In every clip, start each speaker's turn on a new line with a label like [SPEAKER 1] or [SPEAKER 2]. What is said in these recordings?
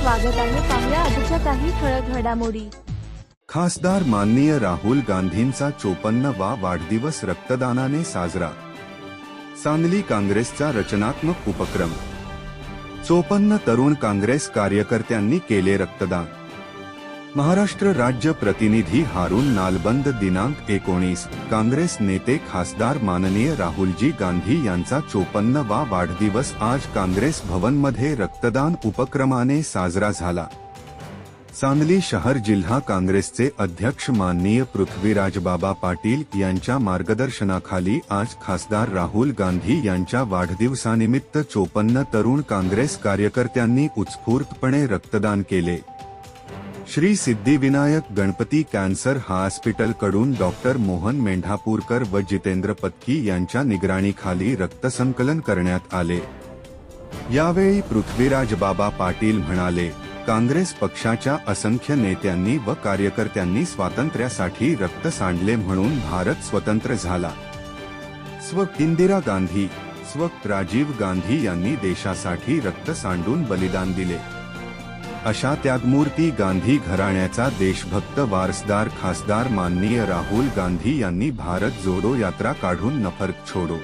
[SPEAKER 1] स्वागत आहे पाहुया आजच्या काही ठळक घडामोडी.
[SPEAKER 2] खासदार माननीय राहुल गांधींचा चोपन्न वा वाढदिवस रक्तदानाने साजरा. सांगली काँग्रेसचा रचनात्मक उपक्रम. चोपन्न तरुण काँग्रेस कार्यकर्त्यांनी केले रक्तदान. महाराष्ट्र राज्य प्रतिनिधी हारून नालबंद दिनांक एकोणीस. काँग्रेस नेते खासदार माननीय राहुलजी गांधी यांचा चोपन्नवा वाढदिवस आज काँग्रेस भवनमध्ये रक्तदान उपक्रमाने साजरा झाला. सांगली शहर जिल्हा काँग्रेसचे अध्यक्ष माननीय पृथ्वीराजबाबा पाटील यांच्या मार्गदर्शनाखाली आज खासदार राहुल गांधी यांच्या वाढदिवसानिमित्त चोपन्न तरुण काँग्रेस कार्यकर्त्यांनी उत्स्फूर्तपणे रक्तदान केले. श्री सिद्धिविनायक गणपती कॅन्सर हॉस्पिटलकडून डॉक्टर मोहन मेंढापूरकर व जितेंद्र पत्की यांच्या निगराणीखाली रक्तसंकलन करण्यात आले. यावेळी पृथ्वीराज बाबा पाटील म्हणाले काँग्रेस पक्षाच्या असंख्य नेत्यांनी व कार्यकर्त्यांनी स्वातंत्र्यासाठी रक्त सांडले म्हणून भारत स्वतंत्र झाला. स्व इंदिरा गांधी स्व राजीव गांधी यांनी देशासाठी रक्त सांडून बलिदान दिले. अशा त्यागमूर्ती गांधी घराण्याचा देशभक्त वारसदार खासदार माननीय राहुल गांधी यांनी भारत जोडो यात्रा काढून नफरत छोडो.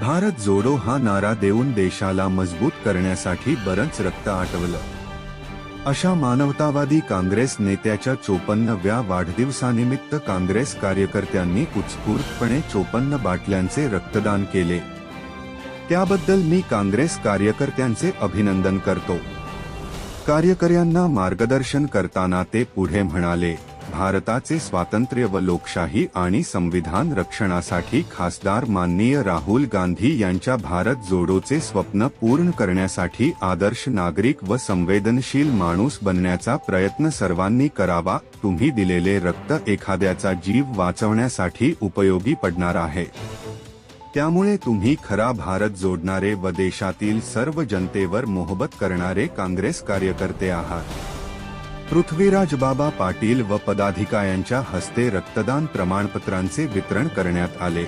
[SPEAKER 2] भारत जोडो हा नारा देऊन देशाला मजबूत करण्यासाठी बरंच रक्त आटवलं. अशा मानवतावादी काँग्रेस नेत्याच्या चोपन्नव्या वाढदिवसानिमित्त काँग्रेस कार्यकर्त्यांनी उत्स्फूर्तपणे चोपन्न बाटल्यांचे रक्तदान केले. त्याबद्दल मी काँग्रेस कार्यकर्त्यांचे अभिनंदन करतो. कार्यकर्यांना मार्गदर्शन करताना ते पुढे म्हणाले भारताचे स्वातंत्र्य व लोकशाही आणि संविधान रक्षणासाठी खासदार माननीय राहुल गांधी यांच्या भारत जोडोचे स्वप्न पूर्ण करण्यासाठी आदर्श नागरिक व संवेदनशील माणूस बनण्याचा प्रयत्न सर्वांनी करावा. तुम्ही दिलेले रक्त एखाद्याचा जीव वाचवण्यासाठी उपयोगी पडणार आहे. त्यामुळे तुम्ही खरा भारत जोडणारे व देशातील सर्व जनतेवर मोहबत करणारे काँग्रेस कार्यकर्ते आहात. पृथ्वीराज बाबा पाटील व पदाधिकाऱ्यांच्या हस्ते रक्तदान प्रमाणपत्रांचे वितरण करण्यात आले.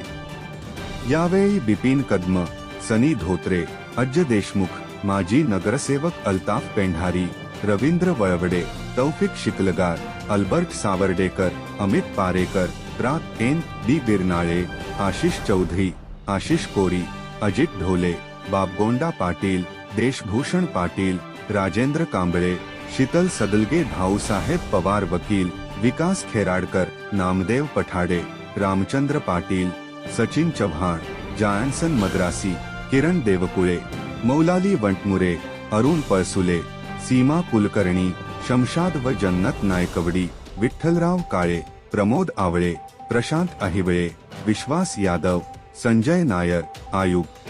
[SPEAKER 2] यावेळी बिपिन कदम सनी धोत्रे अज्ज देशमुख माजी नगरसेवक अल्ताफ पेंढारी रवींद्र वळवडे तौफिक शिकलगार अल्बर्ट सावर्डेकर अमित पारेकर प्रात एन डी बिरनाळे आशिष चौधरी आशिष कोरी, अजित ढोले बाबगोंडा पाटील, देशभूषण पाटील, राजेंद्र कांबळे, शीतल सदलगे भाऊसाहेब पवार वकील, विकास खेराडकर, नामदेव पठाडे, रामचंद्र पाटील, सचिन चव्हाण, जायन्सन मद्रासी, किरण देवकुळे, मौलाली वंटमुरे, अरुण पळसुले सीमा कुलकर्णी, शमशाद व जन्नत नायकवडी, विठ्ठलराव काळे, प्रमोद आवळे, प्रशांत अहिवळे, विश्वास यादव संजय नायर आयुक्त.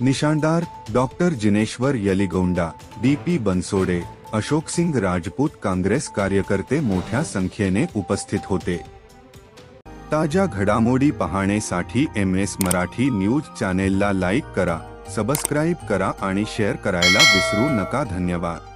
[SPEAKER 2] Nishandar doctor Jineshwar Yaligonda D P Bansode Ashok Singh Rajput Congress कार्यकर्ते मोठ्या संख्येने उपस्थित होते. ताज्या घडामोडी पाहण्यासाठी एम एस मराठी न्यूज चॅनेलला लाईक करा सबस्क्राईब करा आणि शेअर करायला विसरू नका. धन्यवाद.